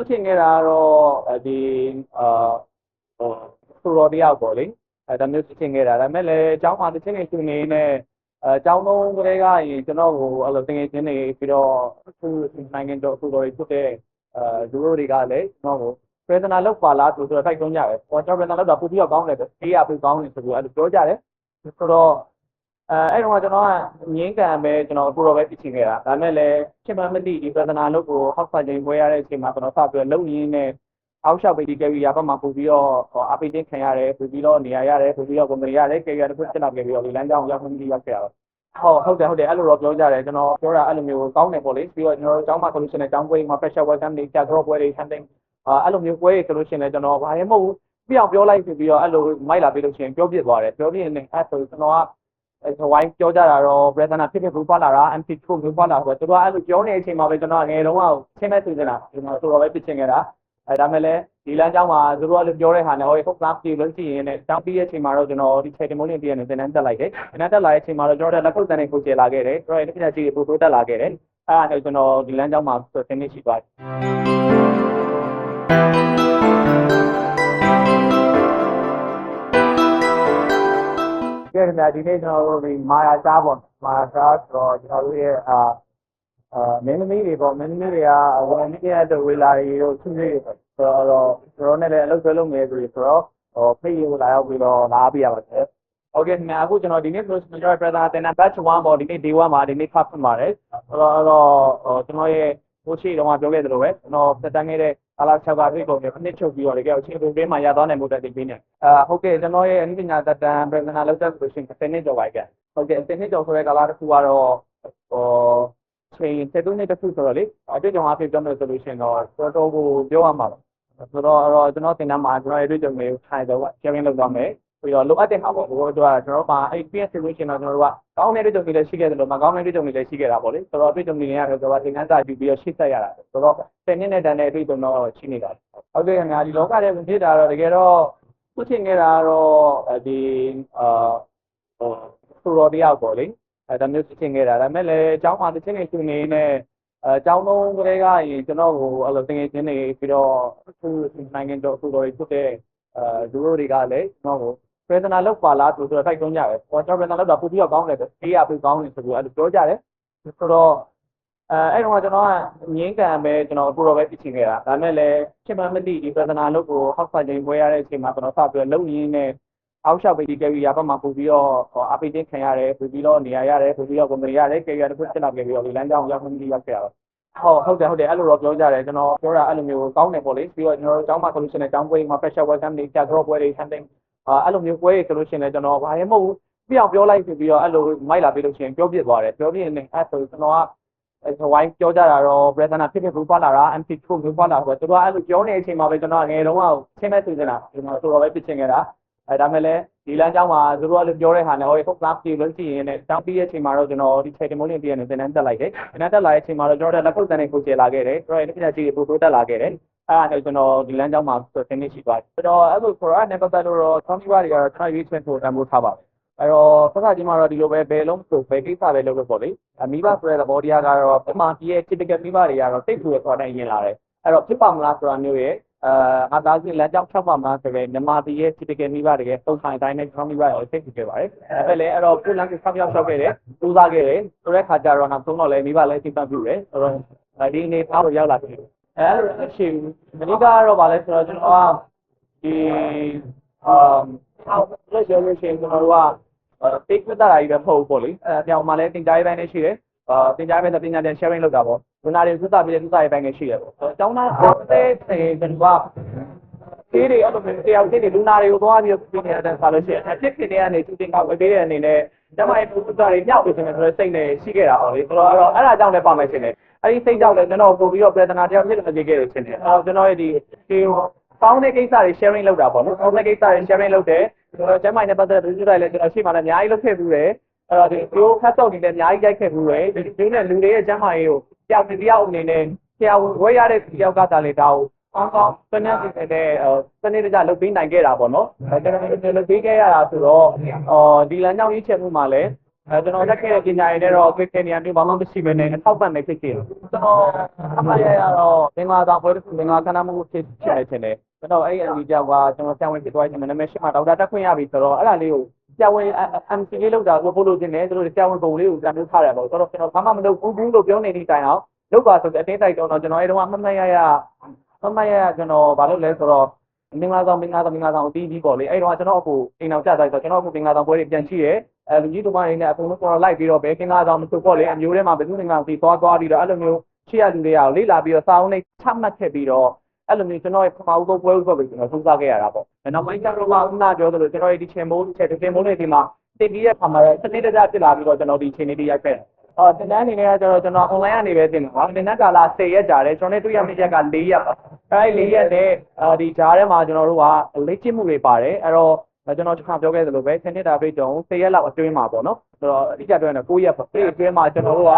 ခုချိန်ခဲ့တာကတော့ဒီအာဟိုပရိုတယောက်ပေါ့လေအဲဒါမျိုးချိန်ခဲ့တာဒါပေမဲ့လည်းအเจ้าမှာတစ်ချိန်နေသူနေနဲ့အဲအเจ้าလုံးကလေးကရင်ကျွန်တော်ကိုအဲ့လိုတင်ငယ်ချင်းတွေပြီးတော့အခုနိုင်ငံတော်အခုတော်ဖြစ်တဲ့အဲဒူရိုတွေကလည်းကျွန်တော်ကိုပြေဒနာလောက်ပါလားဆိုတော့ထိုက်တွန်းကြတယ်။ပေါ်ကျွန်တော်ပြေဒနာလောက်တာပူပြီးတော့ကောင်းတယ်တေးရပြီးကောင်းတယ်ဆိုပြီးအဲ့လိုပြောကြတယ်။ဆိုတော့ အဲအဲ့တော့ကျွန်တော်ကငင်းကံပဲကျွန်တော်အခုတော့ပဲဖြစ်ချင်ခဲ့တာဒါပေမဲ့လည်းချိန်မှမသိဒီပြေဒနာလောက်ကိုဟောက်ဖတ်ခြင်းပွဲရတဲ့အချိန်မှာကျွန်တော်စပြီးတော့လုံရင်းနဲ့အောက်လျှောက်ပိတ်ဒီကယ်ရီယာဘက်မှာပူပြီးတော့အပိတ်ချင်းခံရတယ်ပူပြီးတော့နေရာရတယ်ပူပြီးတော့ကွန်ပဏီရတယ်ကယ်ရီယာတစ်ခုတက်လာခဲ့ပြီးတော့ဒီလမ်းကြောင်းရောက်မှမသိရောက်ခဲ့ရတော့ဟုတ်ဟုတ်တယ်ဟုတ်တယ်အဲ့လိုတော့ပြောကြတယ်ကျွန်တော်ပြောတာအဲ့လိုမျိုးကောင်းတယ်ပေါ့လေပြီးတော့ကျွန်တော်တို့ကျောင်းမှာ solution နဲ့ကျောင်းပွဲမှာ pressure welcome တွေကြာ drop ပွဲတွေ something အာအဲ့လိုမျိုးပွဲတွေဆိုလို့ရှိရင်လည်းကျွန်တော်ဘာမှမဟုတ်ဘူးပြအောင်ပြောလိုက်ပြီးတော့အဲ့လိုမိုက်လာပြီးလို့ရှိရင်ပြောပြသွားတယ်ပြောပြရင်လည်းအဲ့ဆိုကျွန်တော်က အဲဝိုင်းပြောကြတာတော့ Bretana ဖြစ်ဖြစ်ဘူးပါလာတာ MP2 ဘူးပါလာဆိုတော့သူတို့အဲ့လိုပြောနေတဲ့အချိန်မှာပဲကျွန်တော်ငယ်တုန်းကချင်းမဲ့သူနေတာကျွန်တော်ဆိုတော့ပဲပြစ်ချင်ခဲ့တာအဲဒါမဲ့လည်းဒီလမ်းကြောင်းမှာသူတို့ကလည်းပြောတဲ့ဟာနဲ့ဟိုဟုတ်ကလားပြေလို့ရှိရင်လည်းတောင်းပြီးရဲ့အချိန်မှာတော့ကျွန်တော်ဒီ testimony တည်းနဲ့သင်တန်းတက်လိုက်တယ်သင်တန်းတက်လာတဲ့အချိန်မှာတော့ကျွန်တော်လက်ကုပ်တန်းနဲ့ကိုကျေလာခဲ့တယ်ကျွန်တော်ရဲ့ပညာရှိတွေပို့ပို့တက်လာခဲ့တယ်အဲ့ဒါနဲ့ကျွန်တော်ဒီလမ်းကြောင်းမှာ finish ရှိသွားတယ် ကဲခင်ဗျာဒီနေ့ကျွန်တော်တို့ဒီမာယာချားပေါ့မာယာချားဆိုတော့ကျွန်တော်တို့ရဲ့အာအာမင်းသမီးတွေပေါ့မင်းသမီးတွေကဝန်ကြီးရဲ့တို့ဝေလာတွေတို့သူတွေဆိုတော့ကျွန်တော်နဲ့လည်းအလုပ်ဆွဲလုပ်နေသူတွေဆိုတော့ဟိုဖိတ်ရလာရောက်ပြီးတော့လာပြရပါတယ်โอเคခင်ဗျာအခုကျွန်တော်ဒီနေ့ close major brother တင်တာ batch 1ပေါ့ဒီနေ့ day 1မှာဒီနေ့ဖတ်ဖွင့်ပါတယ်အဲ့တော့အဲ့တော့ဟိုကျွန်တော်ရဲ့ဟိုရှိတော့မှပြောခဲ့သလိုပဲကျွန်တော်စက်တန်းခဲ့တဲ့ အလား၆ပါးတွေ့ကုန်တယ်နှစ်ချုပ်ပြီးတော့လေကြောက်ချင်းပုံပေးမှရသွားနိုင်မှုတက်ပြီးနေအာဟုတ်ကဲ့ကျွန်တော်ရဲ့အနည်းပညာတက်တန်း brother လောက်တဲ့ဆိုရှင်10နှစ်ကျော်ပါကြဟုတ်ကဲ့10နှစ်ကျော်ဆိုတဲ့ကာလတစ်ခုကတော့ဟိုချိန်7နှစ်တစ်ခုဆိုတော့လေအတွေ့အကြုံအဖြစ်ပြောမယ်ဆိုလို့ရှိရင်တော့တော်တော်ကိုပြောရမှာပါဆိုတော့အဲ့တော့ကျွန်တော်တင်တန်းမှာကျွန်တော်ရဲ့အတွေ့အကြုံတွေကိုထိုင်တော့ sharing လုပ်သွားမယ် ပြီးတော့လိုအပ်တဲ့ဟာပေါ့ဘိုးတို့ကကျွန်တော်တို့မှာအဲ့ PS solution တော့ကျွန်တော်တို့ကကောင်းတဲ့တွေ့ကြုံတွေလည်းရှိခဲ့တယ်လို့မကောင်းတဲ့တွေ့ကြုံတွေလည်းရှိခဲ့တာပေါ့လေဆိုတော့တွေ့ကြုံတွေလည်းရတယ်ဆိုတော့သင်ခန်းစာယူပြီးတော့ရှေ့ဆက်ရတာဆိုတော့10နှစ်နဲ့တန်တဲ့တွေ့ကြုံတော့ရှိနေတာဟုတ်ကဲ့ခင်ဗျာဒီလောကထဲမှာဖြစ်တာတော့တကယ်တော့ခုချိန်ခဲ့တာတော့ဒီအာဟိုပရိုတယောက်ပေါ့လေအဲဒါမျိုးချိန်ခဲ့တာဒါပေမဲ့လည်းအเจ้าမှာတစ်ချိန်နေသူနေနဲ့အဲအเจ้าလုံးကလေးကရင်ကျွန်တော်ကိုအဲ့လိုတင်ငယ်ချင်းတွေပြီးတော့အခုနိုင်ငံတော်အခုတော်ဖြစ်တဲ့အဲဒူရိုတွေကလည်းကျွန်တော်ကို ပြေဒနာလောက်ပါလားဆိုတော့ထိုက်တွန်းကြတယ်။ပေါ်ကျွန်တော်ပြေဒနာလောက်တာပူပြီးတော့ကောင်းတယ်တေးရပြီးကောင်းတယ်ဆိုပြီးအဲ့လိုပြောကြတယ်။ဆိုတော့အဲအဲ့တော့ကျွန်တော်ကငင်းကံပဲကျွန်တော်အခုတော့ပဲဖြစ်ချင်ခဲ့တာ။ဒါပေမဲ့လည်းချိန်မှမသိဒီပြေဒနာလောက်ကိုဟောက်ဖတ်ခြင်းပွဲရတဲ့အချိန်မှာကျွန်တော်စပြီးတော့လုံရင်းနဲ့အောက်လျှောက်ပိတ်ဒီကယ်ရီယာဘက်မှာပူပြီးတော့အပိတ်ချင်းခံရတယ်ပူပြီးတော့နေရာရတယ်ပူပြီးတော့ကွန်ပဏီရတယ်ကယ်ရီယာတစ်ခုတက်လာခဲ့ပြီးတော့ဒီလမ်းကြောင်းရောက်မှမသိရောက်ခဲ့ရတော့ဟုတ်ဟုတ်တယ်ဟုတ်တယ်အဲ့လိုတော့ပြောကြတယ်ကျွန်တော်ပြောတာအဲ့လိုမျိုးကောင်းတယ်ပေါ့လေပြီးတော့ကျွန်တော်တို့ကျောင်းမှာ solution နဲ့ကျောင်းပွဲမှာ pressure welcome တွေကြာ drop ပွဲတွေ something အာအဲ့လိုမျိုးပွဲတွေဆိုလို့ရှိရင်လည်းကျွန်တော်ဘာမှမဟုတ်ဘူးပြအောင်ပြောလိုက်ပြီးတော့အဲ့လိုမိုက်လာပြီးလို့ရှိရင်ပြောပြသွားတယ်ပြောပြရင်လည်းအဲ့ဆိုကျွန်တော်ကအဲဝိုင်းပြောကြတာတော့ Bretana ဖြစ်ဖြစ်ဘူးပါလာတာ MP2 ဘူးပါလာဆိုတော့သူတို့အဲ့လိုပြောနေတဲ့အချိန်မှာပဲကျွန်တော်ငယ်တုန်းကချင်းမဲ့သူနေတာကျွန်တော်ဆိုတော့ပဲပြစ်ချင်ခဲ့တာအဲဒါမဲ့လည်း ဒီလမ်းကြောင်းမှာသူတို့ကလည်းပြောတဲ့ဟာနဲ့ဟိုဟုတ်ကလားပြေလို့ရှိရင်လည်းတောင်းပြီးရဲ့အချိန်မှာတော့ကျွန်တော်ဒီ testimony တည်းနဲ့သင်တန်းတက်လိုက်တယ်သင်တန်းတက်လာတဲ့အချိန်မှာတော့ကျွန်တော်လက်ကုပ်တန်းနဲ့ကိုကျေလာခဲ့တယ်ကျွန်တော်ရဲ့ပညာရှိတွေပို့ပို့တက်လာခဲ့တယ်အဲ့ဒါနဲ့ကျွန်တော်ဒီလမ်းကြောင်းမှာ finish ရှိသွားတယ်ဆိုတော့အဲ့လို Quran နဲ့ပတ်သက်လို့တော့ Tommy ဘာတွေကတော့ကျွန်တော်ရွေးချယ်ဖို့တန်ဖိုးထားပါတယ်အဲ့တော့ဆက်စားချင်းမှာတော့ဒီလိုပဲဘယ်လုံးဆိုဘယ်ကိစ္စပဲလုပ်လို့ပေါ့လေအမိဘဆိုတဲ့သဘောတရားကတော့ပမာတီရဲ့ typical မိဘတွေကတော့စိတ်ထူရဆိုတာနဲ့ယင်လာတယ်အဲ့တော့ဖြစ်ပါမလားဆိုတာမျိုးရဲ့ အာငါသားချင်းလမ်းကြောင်းဖြောက်ပါမလားဆိုပဲမြန်မာတီရဲ့ typical မိဘတကယ်ပုံဆိုင်တိုင်းနဲ့ကျွန်တော်မိဘရောစိတ်ထူခဲ့ပါတယ်အဲ့ပဲလေအဲ့တော့ကိုလမ်းကဆောက်ရောက်ဆောက်ခဲ့တယ်စူးစမ်းခဲ့တယ်ဆိုတဲ့ခါကျတော့နောက်ဆုံးတော့လေမိဘလည်းစိတ်ပတ်ပြူတယ်ဆိုတော့ဒီအနေထားကိုရောက်လာပြီအဲအဲ့လိုအချိန်မနေ့ကတော့ဗာလဲဆိုတော့ကျွန်တော်ကဒီအမ်ဟောလက်ရလို့ရှိရင်ကျွန်တော်တို့ကတိတ်ပြတာကြီးပဲမဟုတ်ဘူးပေါ့လေအဲပြောင်းမှလည်းတင်ကြားရေးပိုင်းနဲ့ရှိတယ်အာတင်ကြားရေးပိုင်းနဲ့ပညာတဲ့ sharing လုပ်တာပေါ့ လူနာတွေသုတာပြီးတဲ့သုတာရေးပိုင်းနဲ့ရှိတယ်ပေါ့အကြောင်းသားတဲ့ကျွန်တော်ကဒီတွေအဲ့လိုမျိုးတရားချင်းတွေလူနာတွေကိုသွားပြီးပြင်နေတဲ့အစားလို့ရှိရင်အဖြစ်ဖြစ်တဲ့အနေသူတင်ကဝေပေးတဲ့အနေနဲ့ကျမရဲ့သုတာတွေမြောက်ပြီးဆိုရင်ဆိုတော့စိတ်နဲ့ရှိခဲ့တာပေါ့လေဆိုတော့အဲ့တော့အဲ့ဒါကြောင့်လည်းပါမယ်ရှင်လေအဲ့ဒီစိတ်ကြောင့်လည်းကျွန်တော်ပို့ပြီးတော့ပြေဒနာတရားဖြစ်လို့ကြည့်ခဲ့လို့ရှင်လေအဲ့တော့ကျွန်တော်ရဲ့ဒီဒီကောင်းတဲ့ကိစ္စတွေ sharing လုပ်တာပေါ့နော်ကောင်းတဲ့ကိစ္စတွေ sharing လုပ်တယ်ကျွန်တော်ကျမနဲ့ပတ်သက်တဲ့ video တွေလည်းကျွန်တော်ရှိမှလည်းအများကြီးလုပ်ခဲ့ဘူးတယ်အဲ့တော့ဒီဒီခတ်တော့ဒီလည်းအများကြီးရိုက်ခဲ့ဘူးတယ်ဒီဒီနဲ့လူတွေရဲ့ကျမရေးကို ကြောက်တယောက်အနေနဲ့ဆရာဝဲရတဲ့တယောက်ကသာလေဒါကိုကောင်းကောင်းစနေစီတဲ့စနေတကြလုပ်ပေးနိုင်ခဲ့တာပေါ့နော်အဲကျွန်တော်လုပ်ပေးခဲ့ရတာဆိုတော့အော်ဒီလမ်းကြောင်းရေးချက်မှုမှာလည်းအဲကျွန်တော်တက်ခဲ့တဲ့ပညာရေးတွေတော့သိခဲ့နေရမျိုးဘာမှမရှိဘဲနဲ့အထောက်ပံ့နေဖြစ်ခဲ့တယ်ကျွန်တော်အမှတ်ရရတော့သင်္ဃာတော်ပွဲသင်္ဃာကဏ္ဍမှုဖြစ်ဖြစ်နေတယ်ကျွန်တော်အဲ့အညီကြောက်ကကျွန်တော်ဆံဝင်ဖြစ်သွားခြင်းနာမည်ရှိမှဒေါက်တာတက်ခွင့်ရပြီဆိုတော့အဲ့ဒါလေးကို ဆံဝင် MC လေးလောက်တာကိုပို့လို့ခြင်းနဲ့သူတို့ဆံဝင်ပုံလေးကိုပြန်လုပ်ထားတယ်ပေါ့ဆိုတော့ကျွန်တော်ဘာမှမလုပ်ဘူးဘူးလို့ပြောနေနေတိုင်အောင်လုပ်ပါဆိုတဲ့အတင်းတိုက်တော့ကျွန်တော်အဲ့တုန်းကမှတ်မှတ်ရရမှတ်မှတ်ရရကျွန်တော်ဘာလုပ်လဲဆိုတော့မင်္ဂလာဆောင်မင်္ဂလာဆောင်မင်္ဂလာဆောင်အတီးကြီးပေါ့လေအဲ့တော့ကျွန်တော်အခုအိမ်အောင်ကြသွားဆိုကျွန်တော်အခုမင်္ဂလာဆောင်ပွဲတွေပြန်ရှိတယ်အဲလူကြီးတို့မနေနဲ့အကုန်လုံးကျွန်တော်လိုက်ပြီးတော့ဘယ်မင်္ဂလာဆောင်မဆိုပေါ့လေအမျိုးထဲမှာဘယ်သူမင်္ဂလာဆောင်တီသွားသွားပြီးတော့အဲ့လိုမျိုးရှိရလူတွေကလေ့လာပြီးတော့စာအုပ်နဲ့ချမှတ်ခဲ့ပြီးတော့ အဲ့လိုမျိုးကျွန်တော်ရဲ့ပထမဦးဆုံးပွဲဥစ္စာကိုကျွန်တော်သုံးစားခဲ့ရတာပေါ့။နောက်ပိုင်းကျတော့ကဥနာပြောသလိုကျွန်တော်ရဲ့ဒီချင်မိုးချက်တင်မိုးနေဒီမှာတင်ပြီးတဲ့ခါမှာစနစ်တကျဖြစ်လာပြီးတော့ကျွန်တော်ဒီချိန်လေးတွေရိုက်ခဲ့တယ်။အော်တင်တန်းအနေနဲ့ကျတော့ကျွန်တော် online ကနေပဲတင်မှာ။တင်တန်းကာလာ10ရက်ကြာတယ်ကျွန်တော်နဲ့တွေ့ရမယ့်ရက်က4ရက်ပါ။အဲဒီ4ရက်နဲ့ဒီဂျားထဲမှာကျွန်တော်တို့ကလေ့ကျင့်မှုတွေပါတယ်။အဲ့တော့ကျွန်တော်ကျွန်တော်ပြောခဲ့သလိုပဲ10နှစ်တာပြည့်တုံ10ရက်လောက်အတွင်းမှာပေါ့နော်။ဆိုတော့အတိအကျပြောရင်9ရက်ပါ။ဒီအတွင်းမှာကျွန်တော်တို့က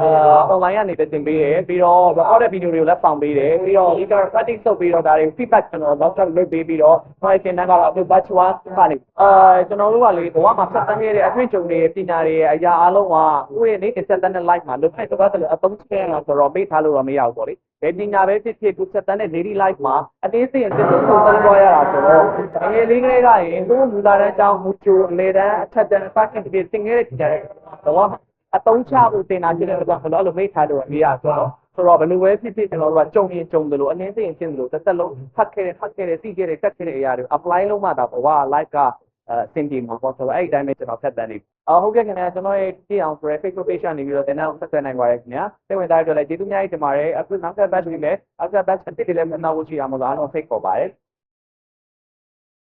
အာ online ကနေပဲတင်ပေးတယ်ပြီးတော့ record တဲ့ video တွေကိုလည်းဆောင်ပေးတယ်ပြီးတော့ leader practice လုပ်ပြီးတော့ဒါတွေ feedback ကျွန်တော် WhatsApp လုပ်ပေးပြီးတော့ price တင်တန်းကတော့အခု batch 1ကနေအာကျွန်တော်တို့ကလေဘဝမှာဆက်တန်းခဲ့တဲ့အတွေ့အကြုံတွေပညာတွေအရာအလုံးကကိုယ့်ရဲ့နေ့ဆက်တန်းတဲ့ life မှာလုပ်ဖိုက်တော့တယ်အသုံးချရအောင်ဆိုတော့ပေးထားလို့တော့မရဘူးပေါ့လေဘယ်ပညာပဲဖြစ်ဖြစ်ကိုဆက်တန်းတဲ့ daily life မှာအသေးစိတ်အစစ်ဆုံးသုံးသွားရတာဆိုတော့အငယ်လေးကလေးကရင်သူ့မူလာတဲ့အကြောင်းမူချိုအလေတန်းအထက်တန်းအပတ်ကတည်းကသင်ခဲ့တဲ့ပညာတွေဘဝ အတုံးချဖို့တင်တာဖြစ်တဲ့အတွက်ဘယ်လိုလိုမေးထားလို့မရဆိုတော့ဆိုတော့ဘယ်လိုပဲဖြစ်ဖြစ်ကျွန်တော်တို့ကကြုံရင်ကြုံတယ်လို့အနည်းစိရင်ဖြစ်တယ်လို့တစ်သက်လုံးဖတ်ခဲ့တယ်ဖတ်ခဲ့တယ်သိခဲ့တယ်တက်ခဲ့တဲ့အရာတွေ apply လုပ်မှဒါဘဝ life ကအဲစင်တီမှာပေါ့ဆိုတော့အဲ့ဒီတိုင်းပဲကျွန်တော်ဖတ်တန်းနေအော်ဟုတ်ကဲ့ခင်ဗျာကျွန်တော်ရဲ့ကြည့်အောင်ဆိုရယ် Facebook page ကနေပြီးတော့တင်တော့ဆက်သွယ်နိုင်ပါတယ်ခင်ဗျာစိတ်ဝင်စားကြတဲ့ကျေးဇူးများကြီးတင်ပါတယ်အခုနောက်ဆက် batch တွေလည်းနောက်ဆက် batch အစ်စ်တွေလည်းမနာဘူးရှိအောင်မလို့အားလုံးဖိတ်ခေါ်ပါတယ်